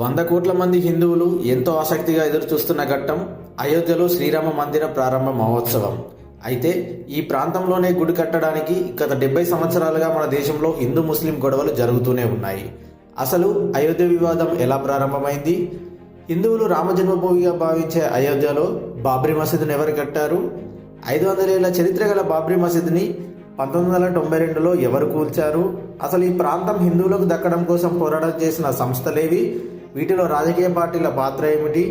వంద కోట్ల మంది హిందువులు ఎంతో ఆసక్తిగా ఎదురు చూస్తున్న ఘట్టం అయోధ్యలో శ్రీరామ మందిర ప్రారంభ మహోత్సవం. అయితే ఈ ప్రాంతంలోనే గుడి కట్టడానికి గత డెబ్బై సంవత్సరాలుగా మన దేశంలో హిందూ ముస్లిం గొడవలు జరుగుతూనే ఉన్నాయి. అసలు అయోధ్య వివాదం ఎలా ప్రారంభమైంది? హిందువులు రామజన్మభూమిగా భావించే అయోధ్యలో బాబ్రీ మసీదును ఎవరు కట్టారు? ఐదు వందలేళ్ళ చరిత్ర గల బాబ్రీ మసీదుని పంతొమ్మిది వందల తొంభై రెండులో ఎవరు కూల్చారు? అసలు ఈ ప్రాంతం హిందువులకు దక్కడం కోసం పోరాటం చేసిన సంస్థలేవి? వీటిలో రాజకీయ పార్టీల పాత్ర ఏమిటి?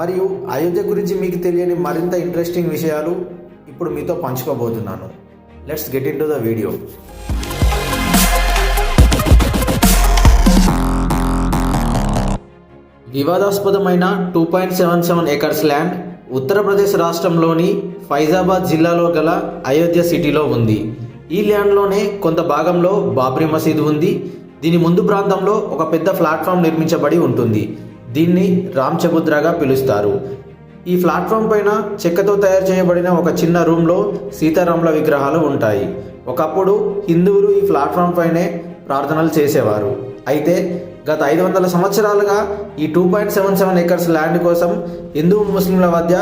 మరియు అయోధ్య గురించి మీకు తెలియని మరింత ఇంట్రెస్టింగ్ విషయాలు ఇప్పుడు మీతో పంచుకోబోతున్నాను. Let's get in to the video వివాదాస్పదమైన two point seven seven acres land Uttar Pradesh రాష్ట్రంలోని ఫైజాబాద్ జిల్లాలో గల అయోధ్య సిటీలో ఉంది. ఈ ల్యాండ్లోనే కొంత భాగంలో బాబ్రీ మసీదు ఉంది. దీని ముందు ప్రాంతంలో ఒక పెద్ద ప్లాట్ఫామ్ నిర్మించబడి ఉంటుంది. దీన్ని రామ్చబుద్రగా పిలుస్తారు. ఈ ప్లాట్ఫామ్ పైన చెక్కతో తయారు చేయబడిన ఒక చిన్న రూమ్లో సీతారాముల విగ్రహాలు ఉంటాయి. ఒకప్పుడు హిందువులు ఈ ప్లాట్ఫామ్ పైనే ప్రార్థనలు చేసేవారు. అయితే గత ఐదు వందల సంవత్సరాలుగా ఈ two point seven seven acres land కోసం హిందూ ముస్లింల మధ్య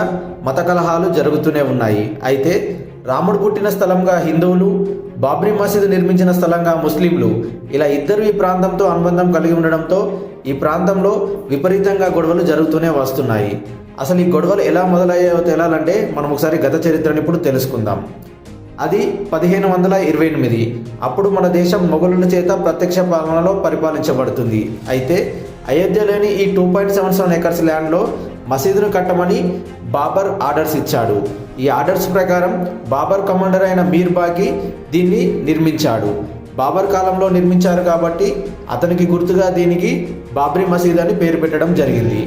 మత కలహాలు జరుగుతూనే ఉన్నాయి. అయితే రాముడు పుట్టిన స్థలంగా హిందువులు బాబ్రీ మసీదు నిర్మించిన స్థలంగా ముస్లింలు ఇలా ఇద్దరు ఈ ప్రాంతంతో అనుబంధం కలిగి ఉండడంతో ఈ ప్రాంతంలో విపరీతంగా గొడవలు జరుగుతూనే వస్తున్నాయి. అసలు ఈ గొడవలు ఎలా మొదలయ్యాయో తేలాలంటే మనం ఒకసారి గత చరిత్రను ఇప్పుడు తెలుసుకుందాం. అది పదిహేను వందల ఇరవై ఎనిమిది. అప్పుడు మన దేశం మొఘలుల చేత ప్రత్యక్ష పాలనలో పరిపాలించబడుతుంది. అయితే అయోధ్యలోని ఈ two point seven seven acres ల్యాండ్లో మసీదును కట్టమని బాబర్ ఆర్డర్స్ ఇచ్చాడు. ఈ ఆర్డర్స్ ప్రకారం బాబర్ కమాండర్ అయిన మీర్ బాకి దీన్ని నిర్మించాడు. బాబర్ కాలంలో నిర్మించారు కాబట్టి అతనికి గుర్తుగా దీనికి బాబ్రీ మసీద్ అని పేరు పెట్టడం జరిగింది.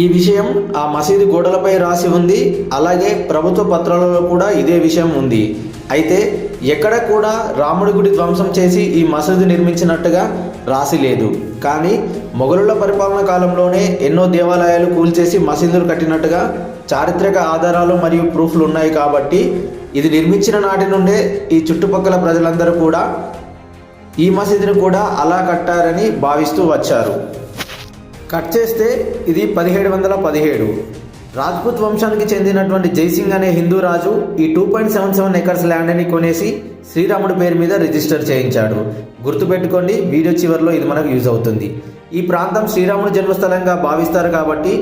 ఈ విషయం ఆ మసీదు గోడలపై రాసి ఉంది. అలాగే ప్రభుత్వ పత్రాలలో కూడా ఇదే విషయం ఉంది. అయితే ఎక్కడ కూడా రాముడి గుడి ధ్వంసం చేసి ఈ మసీదు నిర్మించినట్టుగా రాసి లేదు. కానీ మొఘలుల పరిపాలన కాలంలోనే ఎన్నో దేవాలయాలు కూల్చేసి మసీదులు కట్టినట్టుగా చారిత్రక ఆధారాలు మరియు ప్రూఫ్లు ఉన్నాయి కాబట్టి ఇది నిర్మించిన నాటి నుండే ఈ చుట్టుపక్కల ప్రజలందరూ కూడా ఈ మసీదును కూడా అలా కట్టారని భావిస్తూ వచ్చారు. కట్ చేస్తే ఇది పదిహేడు వందల పదిహేడు. రాజ్పుత్ వంశానికి చెందినటువంటి జైసింగ్ అనే హిందూ రాజు ఈ two point seven seven acres ల్యాండ్ని కొనేసి శ్రీరాముడి పేరు మీద రిజిస్టర్ చేయించాడు. గుర్తుపెట్టుకోండి వీడియో చివరిలో ఇది మనకు యూజ్ అవుతుంది. ఈ ప్రాంతం శ్రీరాముడి జన్మస్థలంగా భావిస్తారు కాబట్టి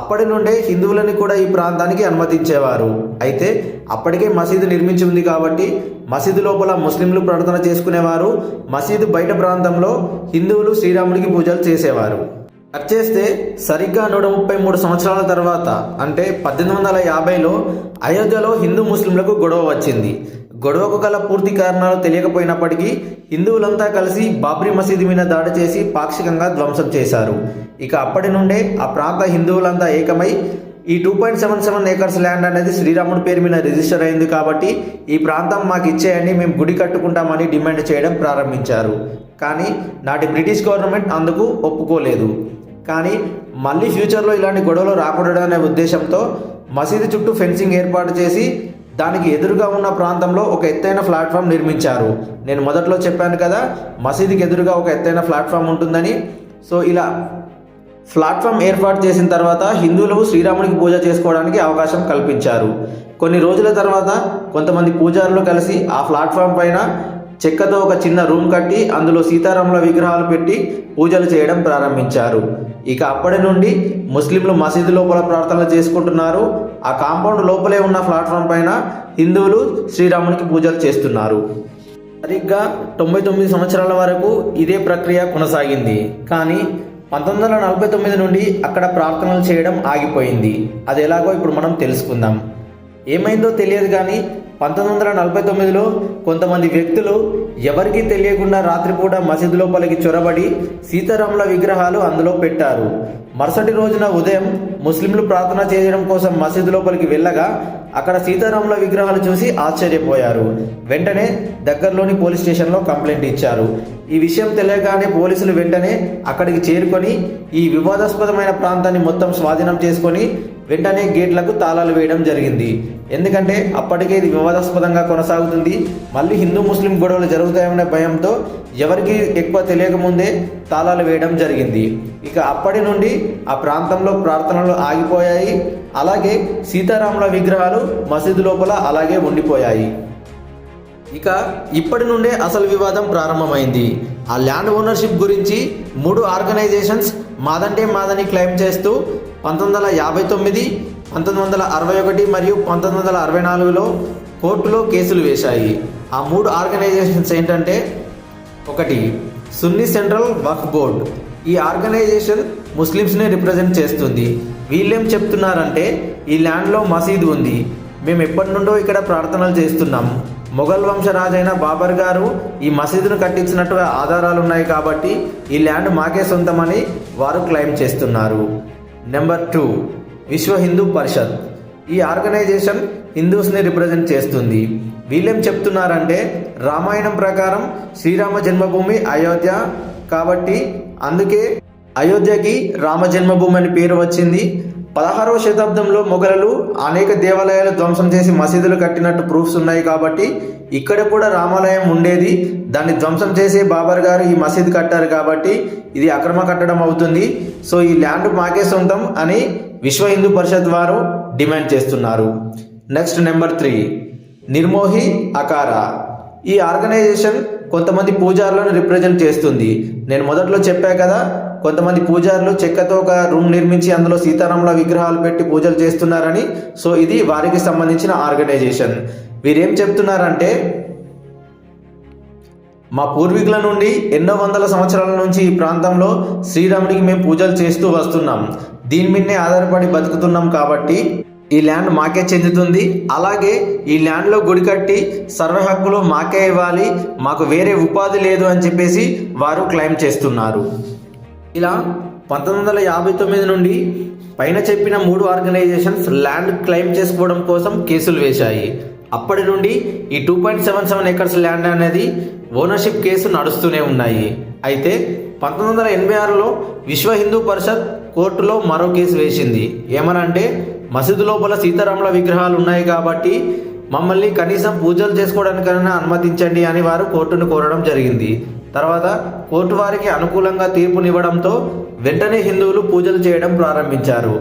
అప్పటి నుండే హిందువులని కూడా ఈ ప్రాంతానికి అనుమతించేవారు. అయితే అప్పటికే మసీదు నిర్మించి ఉంది కాబట్టి మసీదు లోపల ముస్లింలు ప్రార్థన చేసుకునేవారు. మసీదు బయట ప్రాంతంలో హిందువులు శ్రీరాముడికి పూజలు చేసేవారు. కట్ చేస్తే సరిగ్గా నూట ముప్పై మూడు సంవత్సరాల తర్వాత అంటే పద్దెనిమిది వందల యాభైలో అయోధ్యలో హిందూ ముస్లింలకు గొడవ వచ్చింది. గొడవకు గల పూర్తి కారణాలు తెలియకపోయినప్పటికీ హిందువులంతా కలిసి బాబ్రీ మసీదు మీద దాడి చేసి పాక్షికంగా ధ్వంసం చేశారు. ఇక అప్పటి నుండే ఆ ప్రాంత హిందువులంతా ఏకమై ఈ two point seven seven acres land అనేది శ్రీరాముడి పేరు మీద రిజిస్టర్ అయింది కాబట్టి ఈ ప్రాంతం మాకు ఇచ్చేయండి మేము గుడి కట్టుకుంటామని డిమాండ్ చేయడం ప్రారంభించారు. కానీ నాటి బ్రిటిష్ గవర్నమెంట్ అందుకు ఒప్పుకోలేదు. కానీ మళ్ళీ ఫ్యూచర్లో ఇలాంటి గొడవలు రాకూడదు అనే ఉద్దేశంతో మసీదు చుట్టూ ఫెన్సింగ్ ఏర్పాటు చేసి దానికి ఎదురుగా ఉన్న ప్రాంతంలో ఒక ఎత్తైన ప్లాట్ఫామ్ నిర్మించారు. నేను మొదట్లో చెప్పాను కదా మసీదుకి ఎదురుగా ఒక ఎత్తైన ప్లాట్ఫామ్ ఉంటుందని. సో ఇలా ప్లాట్ఫామ్ ఏర్పాటు చేసిన తర్వాత హిందువులు శ్రీరాముడికి పూజ చేసుకోవడానికి అవకాశం కల్పించారు. కొన్ని రోజుల తర్వాత కొంతమంది పూజారులు కలిసి ఆ ప్లాట్ఫామ్ పైన చెక్కతో ఒక చిన్న రూమ్ కట్టి అందులో సీతారాముల విగ్రహాలు పెట్టి పూజలు చేయడం ప్రారంభించారు. ఇక అప్పటి నుండి ముస్లింలు మసీదు లోపల ప్రార్థనలు చేసుకుంటున్నారు. ఆ కాంపౌండ్ లోపలే ఉన్న ప్లాట్ఫామ్ పైన హిందువులు శ్రీరామునికి పూజలు చేస్తున్నారు. సరిగ్గా తొంభై తొమ్మిది సంవత్సరాల వరకు ఇదే ప్రక్రియ కొనసాగింది. కానీ పంతొమ్మిది వందల నలభై తొమ్మిది నుండి అక్కడ ప్రార్థనలు చేయడం ఆగిపోయింది. అది ఎలాగో ఇప్పుడు మనం తెలుసుకుందాం. ఏమైందో తెలియదు కానీ పంతొమ్మిది వందల నలభై తొమ్మిదిలో కొంతమంది వ్యక్తులు ఎవరికీ తెలియకుండా రాత్రిపూట మసీదు లోపలికి చొరబడి సీతారాముల విగ్రహాలు అందులో పెట్టారు. మరుసటి రోజున ఉదయం ముస్లింలు ప్రార్థన చేయడం కోసం మసీదు లోపలికి వెళ్ళగా అక్కడ సీతారాముల విగ్రహాలు చూసి ఆశ్చర్యపోయారు. వెంటనే దగ్గరలోని పోలీస్ స్టేషన్లో కంప్లైంట్ ఇచ్చారు. ఈ విషయం తెలియగానే పోలీసులు వెంటనే అక్కడికి చేరుకొని ఈ వివాదాస్పదమైన ప్రాంతాన్ని మొత్తం స్వాధీనం చేసుకొని వెంటనే గేట్లకు తాళాలు వేయడం జరిగింది. ఎందుకంటే అప్పటికే ఇది వివాదాస్పదంగా కొనసాగుతుంది. మళ్ళీ హిందూ ముస్లిం గొడవలు జరుగుతాయనే భయంతో ఎవరికి ఎక్కువ తెలియకముందే తాళాలు వేయడం జరిగింది. ఇక అప్పటి నుండి ఆ ప్రాంతంలో ప్రార్థనలు ఆగిపోయాయి. అలాగే సీతారాముల విగ్రహాలు మసీదు లోపల అలాగే ఉండిపోయాయి. ఇక ఇప్పటి నుండే అసలు వివాదం ప్రారంభమైంది. ఆ ల్యాండ్ ఓనర్షిప్ గురించి మూడు ఆర్గనైజేషన్స్ మాదంటే మాదని క్లెయిమ్ చేస్తూ పంతొమ్మిది వందల యాభై తొమ్మిది పంతొమ్మిది వందల అరవై ఒకటి మరియు పంతొమ్మిది వందల అరవై నాలుగులో కోర్టులో కేసులు వేశాయి. ఆ మూడు ఆర్గనైజేషన్స్ ఏంటంటే ఒకటి సున్నీ సెంట్రల్ వక్ఫ్ బోర్డ్. ఈ ఆర్గనైజేషన్ ముస్లిమ్స్ని రిప్రజెంట్ చేస్తుంది. వీళ్ళేం చెప్తున్నారంటే ఈ ల్యాండ్లో మసీదు ఉంది. మేము ఎప్పటి నుండో ఇక్కడ ప్రార్థనలు చేస్తున్నాం. మొఘల్ వంశరాజైన బాబర్ గారు ఈ మసీదును కట్టించినట్టుగా ఆధారాలు ఉన్నాయి కాబట్టి ఈ ల్యాండ్ మాకే సొంతమని వారు క్లెయిమ్ చేస్తున్నారు. నెంబర్ టూ విశ్వ హిందూ పరిషత్. ఈ ఆర్గనైజేషన్ హిందూస్ని రిప్రజెంట్ చేస్తుంది. వీళ్ళేం చెప్తున్నారంటే రామాయణం ప్రకారం శ్రీరామ జన్మభూమి అయోధ్య కాబట్టి అందుకే అయోధ్యకి రామ జన్మభూమి అని పేరు వచ్చింది. పదహారవ శతాబ్దంలో మొఘలులు అనేక దేవాలయాలు ధ్వంసం చేసి మసీదులు కట్టినట్టు ప్రూఫ్స్ ఉన్నాయి కాబట్టి ఇక్కడ కూడా రామాలయం ఉండేది. దాన్ని ధ్వంసం చేసి బాబర్ గారు ఈ మసీద్ కట్టారు కాబట్టి ఇది అక్రమ కట్టడం అవుతుంది. సో ఈ ల్యాండ్ మాకే సొంతం అని విశ్వ హిందూ పరిషత్ వారు డిమాండ్ చేస్తున్నారు. Next number three. Nirmohi Akhara. ఈ ఆర్గనైజేషన్ కొంతమంది పూజారులను రిప్రజెంట్ చేస్తుంది. నేను మొదట్లో చెప్పా కదా కొంతమంది పూజారులు చెక్కతో ఒక రూమ్ నిర్మించి అందులో సీతారాముల విగ్రహాలు పెట్టి పూజలు చేస్తున్నారని సో ఇది వారికి సంబంధించిన ఆర్గనైజేషన్. వీరేం చెప్తున్నారంటే మా పూర్వీకుల నుండి ఎన్నో వందల సంవత్సరాల నుంచి ఈ ప్రాంతంలో శ్రీరాముడికి మేము పూజలు చేస్తూ వస్తున్నాం. దీని మీదనే ఆధారపడి బతుకుతున్నాం కాబట్టి ఈ ల్యాండ్ మాకే చెందుతుంది. అలాగే ఈ ల్యాండ్లో గుడి కట్టి సర్వ హక్కులు మాకే ఇవ్వాలి మాకు వేరే ఉపాధి లేదు అని చెప్పేసి వారు క్లెయిమ్ చేస్తున్నారు. ఇలా పంతొమ్మిది వందల యాభై తొమ్మిది నుండి పైన చెప్పిన మూడు ఆర్గనైజేషన్స్ ల్యాండ్ క్లెయిమ్ చేసుకోవడం కోసం కేసులు వేశాయి. అప్పటి నుండి ఈ two point seven seven acres land అనేది ఓనర్షిప్ కేసు నడుస్తూనే ఉన్నాయి. అయితే పంతొమ్మిది వందల ఎనభై ఆరులో విశ్వ హిందూ పరిషత్ కోర్టులో మరో కేసు వేసింది. ఏమనంటే మసీదు లోపల సీతారాముల విగ్రహాలు ఉన్నాయి కాబట్టి మమ్మల్ని కనీసం పూజలు చేసుకోవడానికైనా అనుమతించండి అని వారు కోర్టును కోరడం జరిగింది. తర్వాత కోర్టు వారికి అనుకూలంగా తీర్పునివ్వడంతో వెంటనే హిందువులు పూజలు చేయడం ప్రారంభించారు.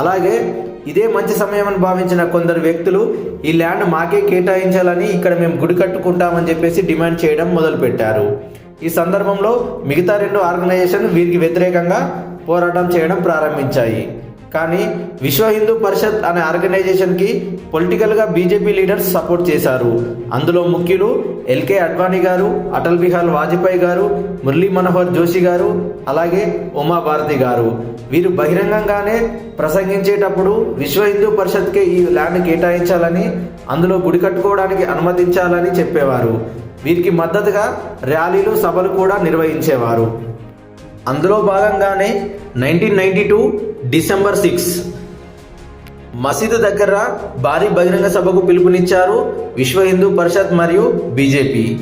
అలాగే ఇదే మంచి సమయం అని భావించిన కొందరు వ్యక్తులు ఈ ల్యాండ్ మాకే కేటాయించాలని ఇక్కడ మేము గుడి కట్టుకుంటామని చెప్పేసి డిమాండ్ చేయడం మొదలుపెట్టారు. ఈ సందర్భంలో మిగతా రెండు ఆర్గనైజేషన్ వీరికి వ్యతిరేకంగా పోరాటం చేయడం ప్రారంభించాయి. కానీ విశ్వ హిందూ పరిషత్ అనే ఆర్గనైజేషన్కి పొలిటికల్గా బీజేపీ లీడర్స్ సపోర్ట్ చేశారు. అందులో ముఖ్యులు ఎల్కే అడ్వాణి గారు అటల్ బిహార్ వాజ్పేయి గారు మురళీ మనోహర్ జోషి గారు అలాగే ఉమా భారతి గారు. వీరు బహిరంగంగానే ప్రసంగించేటప్పుడు విశ్వ హిందూ పరిషత్కే ఈ ల్యాండ్ కేటాయించాలని అందులో గుడి కట్టుకోవడానికి అనుమతించాలని చెప్పేవారు. వీరికి మద్దతుగా ర్యాలీలు సభలు కూడా నిర్వహించేవారు. అందులో భాగంగానే nineteen ninety two December six మసీదు దగ్గర భారీ బహిరంగ సభకు పిలుపునిచ్చారు విశ్వ హిందూ పరిషత్ మరియు బీజేపీ.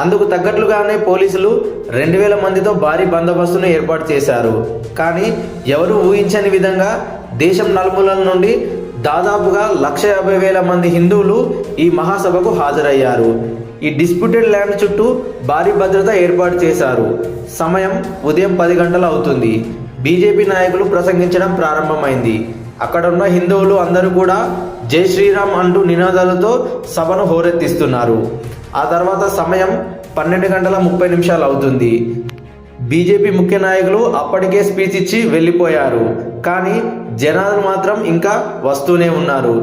అందుకు తగ్గట్లుగానే పోలీసులు రెండు వేల మందితో భారీ బందోబస్తును ఏర్పాటు చేశారు. కానీ ఎవరు ఊహించని విధంగా దేశం నలుమూలల నుండి దాదాపుగా లక్ష యాభై వేల మంది హిందువులు ఈ మహాసభకు హాజరయ్యారు. ఈ డిస్ప్యూటెడ్ ల్యాండ్ చుట్టూ భారీ భద్రత ఏర్పాటు చేశారు. సమయం ఉదయం పది గంటలు అవుతుంది. బీజేపీ నాయకులు ప్రసంగించడం ప్రారంభమైంది. అక్కడ ఉన్న హిందువులు అందరూ కూడా జై శ్రీరామ్ అంటూ నినాదాలతో సభను హోరెత్తిస్తున్నారు. ఆ తర్వాత సమయం పన్నెండు గంటల ముప్పై నిమిషాలు అవుతుంది. బీజేపీ ముఖ్య నాయకులు అప్పటికే స్పీచ్ ఇచ్చి వెళ్ళిపోయారు. కానీ జనాలు మాత్రం ఇంకా వస్తూనే ఉన్నారు.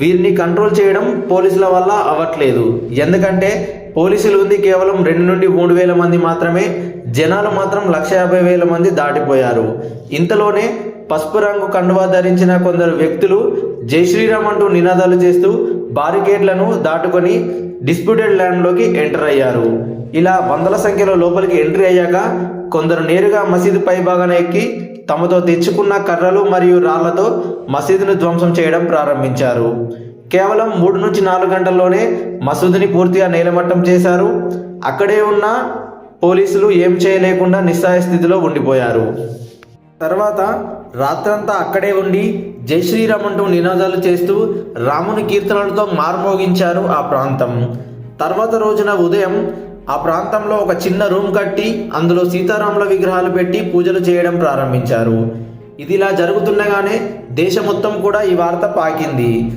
వీరిని కంట్రోల్ చేయడం పోలీసుల వల్ల అవ్వట్లేదు. ఎందుకంటే పోలీసులు ఉంది కేవలం రెండు నుండి మూడు వేల మంది మాత్రమే. జనాలు మాత్రం లక్ష యాభై వేల మంది దాటిపోయారు. ఇంతలోనే పసుపు రంగు కండువా ధరించిన కొందరు వ్యక్తులు జై శ్రీరామ్ అంటూ నినాదాలు చేస్తూ బారికేడ్లను దాటుకొని డిస్ప్యూటెడ్ ల్యాండ్లోకి ఎంటర్ అయ్యారు. ఇలా వందల సంఖ్యలో లోపలికి ఎంట్రీ అయ్యాక కొందరు నేరుగా మసీదు పైభాగాన ఎక్కి తమతో తెచ్చుకున్న కర్రలు మరియు రాళ్ళతో మసీదును ధ్వంసం చేయడం ప్రారంభించారు. కేవలం మూడు నుంచి నాలుగు గంటల్లోనే మసూదుని పూర్తిగా నేలమట్టం చేశారు. అక్కడే ఉన్న పోలీసులు ఏం చేయలేకుండా నిస్సాయ స్థితిలో ఉండిపోయారు. తర్వాత రాత్రంతా అక్కడే ఉండి జై శ్రీరామ్ అంటూ నినాదాలు చేస్తూ రాముని కీర్తనలతో మార్మోగించారు ఆ ప్రాంతం. తర్వాత రోజున ఉదయం ఆ ప్రాంతంలో ఒక చిన్న రూమ్ కట్టి అందులో సీతారాముల విగ్రహాలు పెట్టి పూజలు చేయడం ప్రారంభించారు. ఇది ఇలా జరుగుతుండగానే దేశం మొత్తం కూడా ఈ వార్త పాకింది.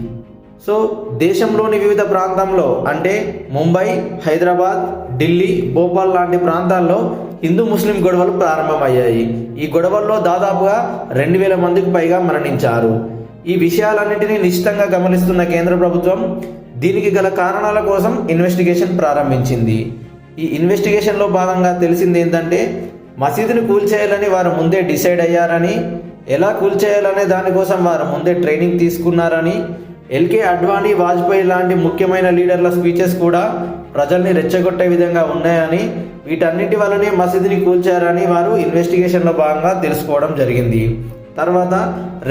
సో దేశంలోని వివిధ ప్రాంతంలో అంటే ముంబై హైదరాబాద్ ఢిల్లీ భోపాల్ లాంటి ప్రాంతాల్లో హిందూ ముస్లిం గొడవలు ప్రారంభమయ్యాయి. ఈ గొడవల్లో దాదాపుగా రెండు వేల మందికి పైగా మరణించారు. ఈ విషయాలన్నింటినీ నిశ్చితంగా గమనిస్తున్న కేంద్ర ప్రభుత్వం దీనికి గల కారణాల కోసం ఇన్వెస్టిగేషన్ ప్రారంభించింది. ఈ ఇన్వెస్టిగేషన్లో భాగంగా తెలిసింది ఏంటంటే మసీదుని కూల్చేయాలని వారు ముందే డిసైడ్ అయ్యారని ఎలా కూల్చేయాలనే దానికోసం వారు ముందే ట్రైనింగ్ తీసుకున్నారని ఎల్కే అడ్వాణి వాజ్పేయి లాంటి ముఖ్యమైన లీడర్ల స్పీచెస్ కూడా ప్రజల్ని రెచ్చగొట్టే విధంగా ఉన్నాయని వీటన్నిటి వల్లనే మసీదుని కూల్చారని వారు ఇన్వెస్టిగేషన్లో భాగంగా తెలుసుకోవడం జరిగింది. తర్వాత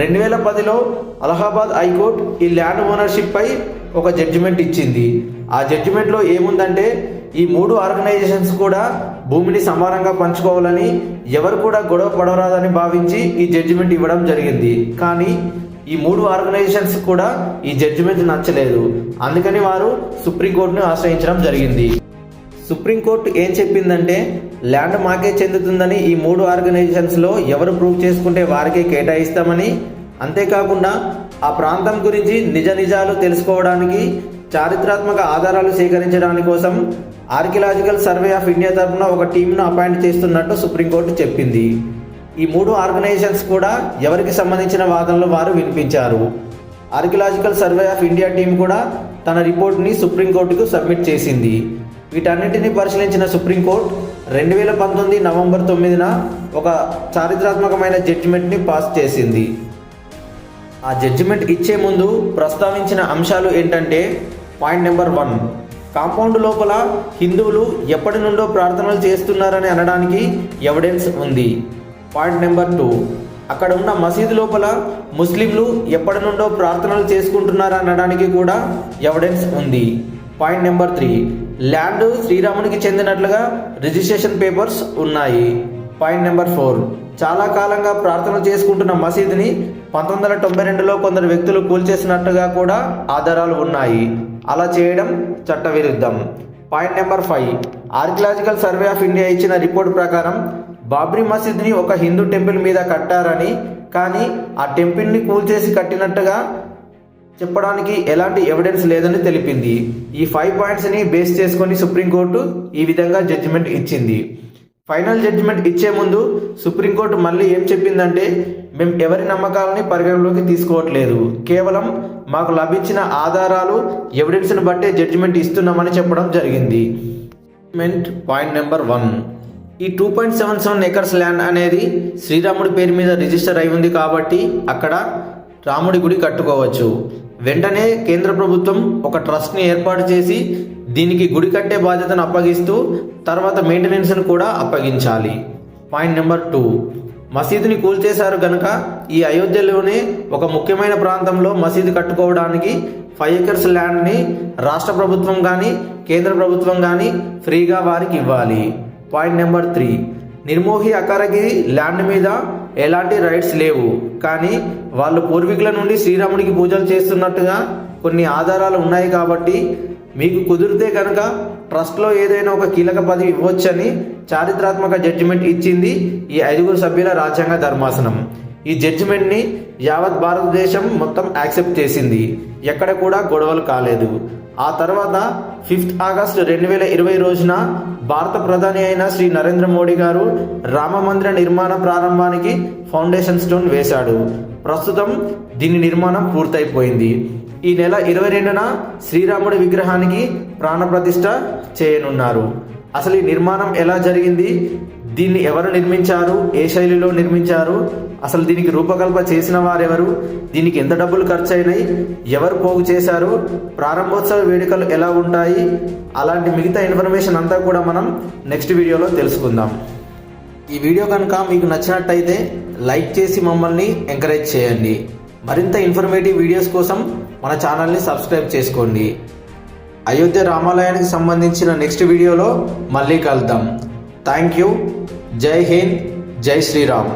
రెండు వేల పదిలో అలహాబాద్ హైకోర్టు ఈ ల్యాండ్ ఓనర్షిప్పై ఒక జడ్జిమెంట్ ఇచ్చింది. ఆ జడ్జిమెంట్లో ఏముందంటే ఈ మూడు ఆర్గనైజేషన్స్ కూడా భూమిని సమానంగా పంచుకోవాలని ఎవరు కూడా గొడవ పడరాదని భావించి ఈ జడ్జిమెంట్ ఇవ్వడం జరిగింది. కానీ ఈ మూడు ఆర్గనైజేషన్స్ కూడా ఈ జడ్జిమెంట్ నచ్చలేదు. అందుకని వారు సుప్రీంకోర్టును ఆశ్రయించడం జరిగింది. సుప్రీంకోర్టు ఏం చెప్పిందంటే ల్యాండ్ మాకే చెందుతుందని ఈ మూడు ఆర్గనైజేషన్స్లో ఎవరు ప్రూవ్ చేసుకుంటే వారికే కేటాయిస్తామని అంతేకాకుండా ఆ ప్రాంతం గురించి నిజ నిజాలు తెలుసుకోవడానికి చారిత్రాత్మక ఆధారాలు సేకరించడానికి కోసం ఆర్కియలాజికల్ సర్వే ఆఫ్ ఇండియా తరఫున ఒక టీంను అపాయింట్ చేస్తున్నట్టు సుప్రీంకోర్టు చెప్పింది. ఈ మూడు ఆర్గనైజేషన్స్ కూడా ఎవరికి సంబంధించిన వాదనలు వారు వినిపించారు. Archaeological survey of India team కూడా తన రిపోర్ట్ని సుప్రీంకోర్టుకు సబ్మిట్ చేసింది. వీటన్నిటిని పరిశీలించిన సుప్రీంకోర్టు రెండు వేల పంతొమ్మిది నవంబర్ తొమ్మిదిన ఒక చారిత్రాత్మకమైన జడ్జిమెంట్ని పాస్ చేసింది. ఆ జడ్జిమెంట్ ఇచ్చే ముందు ప్రస్తావించిన అంశాలు ఏంటంటే పాయింట్ నెంబర్ వన్ కాంపౌండ్ లోపల హిందువులు ఎప్పటి నుండో ప్రార్థనలు చేస్తున్నారని అనడానికి ఎవిడెన్స్ ఉంది. Point number two. అక్కడ ఉన్న మసీదు లోపల ముస్లింలు ఎప్పటి నుండో ప్రార్థనలు చేసుకుంటున్నారు అనడానికి కూడా ఎవిడెన్స్ ఉంది. Point number three. ల్యాండ్ శ్రీరామునికి చెందినట్లుగా రిజిస్ట్రేషన్ పేపర్స్ ఉన్నాయి. Point number four. చాలా కాలంగా ప్రార్థన చేసుకుంటున్న మసీదుని పంతొమ్మిది వందల తొంభై రెండులో కొందరు వ్యక్తులు కూల్చేసినట్టుగా కూడా ఆధారాలు ఉన్నాయి. అలా చేయడం చట్టవిరుద్ధం. Point number five. Archaeological survey of India ఇచ్చిన రిపోర్ట్ ప్రకారం బాబ్రీ మసీద్ని ఒక హిందూ టెంపుల్ మీద కట్టారని కానీ ఆ టెంపుల్ని కూల్చేసి కట్టినట్టుగా చెప్పడానికి ఎలాంటి ఎవిడెన్స్ లేదని తెలిపింది. ఈ ఫైవ్ పాయింట్స్ని బేస్ చేసుకొని సుప్రీంకోర్టు ఈ విధంగా జడ్జిమెంట్ ఇచ్చింది. ఫైనల్ జడ్జిమెంట్ ఇచ్చే ముందు సుప్రీంకోర్టు మళ్ళీ ఏం చెప్పిందంటే మేము ఎవరి నమ్మకాలని పరిగణలోకి తీసుకోవట్లేదు. కేవలం మాకు లభించిన ఆధారాలు ఎవిడెన్స్ని బట్టే జడ్జిమెంట్ ఇస్తున్నామని చెప్పడం జరిగింది. Point number one. ఈ two point seven seven acres land అనేది శ్రీరాముడి పేరు మీద రిజిస్టర్ అయి ఉంది కాబట్టి అక్కడ రాముడి గుడి కట్టుకోవచ్చు. వెంటనే కేంద్ర ప్రభుత్వం ఒక ట్రస్ట్ని ఏర్పాటు చేసి దీనికి గుడి కట్టే బాధ్యతను అప్పగిస్తూ తర్వాత మెయింటెనెన్స్ను కూడా అప్పగించాలి. పాయింట్ నెంబర్ టూ మసీదుని కూల్చేశారు కనుక ఈ అయోధ్యలోనే ఒక ముఖ్యమైన ప్రాంతంలో మసీదు కట్టుకోవడానికి ఫైవ్ ఎకర్స్ ల్యాండ్ని రాష్ట్ర ప్రభుత్వం కానీ కేంద్ర ప్రభుత్వం కానీ ఫ్రీగా వారికి ఇవ్వాలి. పాయింట్ నెంబర్ త్రీ నిర్మోహి అకారగిరి ల్యాండ్ మీద ఎలాంటి రైట్స్ లేవు. కానీ వాళ్ళు పూర్వీకుల నుండి శ్రీరాముడికి పూజలు చేస్తున్నట్టుగా కొన్ని ఆధారాలు ఉన్నాయి కాబట్టి మీకు కుదిరితే కనుక ట్రస్ట్లో ఏదైనా ఒక కీలక పదవి ఇవ్వచ్చని చారిత్రాత్మక జడ్జిమెంట్ ఇచ్చింది ఈ ఐదుగురు సభ్యుల రాజ్యాంగ ధర్మాసనం. ఈ జడ్జిమెంట్ని యావత్ భారతదేశం మొత్తం యాక్సెప్ట్ చేసింది. ఎక్కడ కూడా గొడవలు కాలేదు. ఆ తర్వాత ఫిఫ్త్ ఆగస్ట్ రెండు వేల ఇరవై రోజున భారత ప్రధాని అయిన శ్రీ నరేంద్ర మోడీ గారు రామ మందిర నిర్మాణ ప్రారంభానికి ఫౌండేషన్ స్టోన్ వేశాడు. ప్రస్తుతం దీని నిర్మాణం పూర్తయిపోయింది. ఈ నెల ఇరవై రెండున శ్రీరాముడి విగ్రహానికి ప్రాణప్రతిష్ఠ చేయనున్నారు. అసలు ఈ నిర్మాణం ఎలా జరిగింది? దీన్ని ఎవరు నిర్మించారు? ఏ శైలిలో నిర్మించారు? అసలు దీనికి రూపకల్ప చేసిన వారెవరు? దీనికి ఎంత డబ్బులు ఖర్చు అయినాయి ఎవరు పోగు చేశారు? ప్రారంభోత్సవ వేడుకలు ఎలా ఉంటాయి? అలాంటి మిగతా ఇన్ఫర్మేషన్ అంతా కూడా మనం నెక్స్ట్ వీడియోలో తెలుసుకుందాం. ఈ వీడియో కనుక మీకు నచ్చినట్టయితే లైక్ చేసి మమ్మల్ని ఎంకరేజ్ చేయండి. మరింత ఇన్ఫర్మేటివ్ వీడియోస్ కోసం మన ఛానల్ని సబ్స్క్రైబ్ చేసుకోండి. అయోధ్య రామాలయానికి సంబంధించిన నెక్స్ట్ వీడియోలో మళ్ళీ కలుద్దాం. Thank you. జై హింద్ జై శ్రీరామ్